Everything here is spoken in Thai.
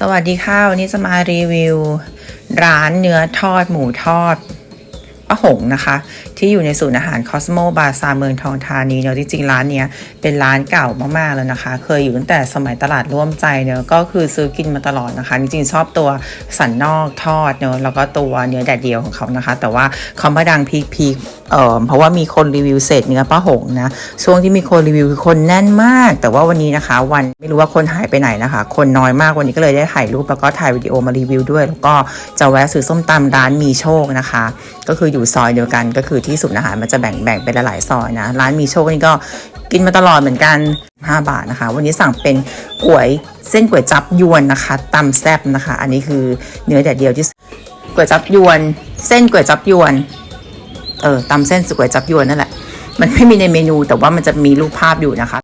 สวัสดีค่ะ วันนี้จะมารีวิว ร้านเนื้อทอดหมูทอดป้าหงนะคะ ที่อยู่ในศูนย์อาหารคอสโมบาซาเมืองทองธานีเนอะจริงๆ ร้านเนี้ยเป็นร้านเก่ามากๆแล้วนะคะ เคยอยู่ตั้งแต่สมัยตลาดร่วมใจเนอะก็คือซื้อกินมาตลอดนะคะ จริงๆ ชอบตัวสันนอกทอดเนอะแล้วก็ตัวเนื้อแดดเดียวของเขานะคะ แต่ว่าเขามาดังพีคๆเอ่อเพราะว่ามีคนรีวิวเศษเนื้อป้าหงนะช่วงที่มีคนรีวิวคือคนแน่นมาก แต่ว่าวันนี้นะคะ วันไม่รู้ว่าคนหายไปไหนนะคะ คนน้อยมากวันนี้ก็เลยได้ถ่ายรูปแล้วก็ถ่ายวิดีโอมารีวิวด้วย แล้วก็จะแวะซื้อส้มตำร้านมีโชคนะคะ ก็คืออยู่ซอยเดียวกันก็คือที่ศูนอาหารมันจะแบ่งแบ่งเป็นหลายซอยนะร้านมีโชคนี่ก็กินมาตลอดเหมือนกัน 5 บาทนะคะ วันนี้สั่งเป็นก๋วยเส้นก๋วยจับยวนนะคะตำแซบนะคะ อันนี้คือเนื้อแดดเดียวที่ก๋วยจับยวน เส้นก๋วยจับยวน เออตำเส้นสก๋วยจับยวนนั่นแหละ มันไม่มีในเมนูแต่ว่ามันจะมีรูปภาพอยู่นะคะ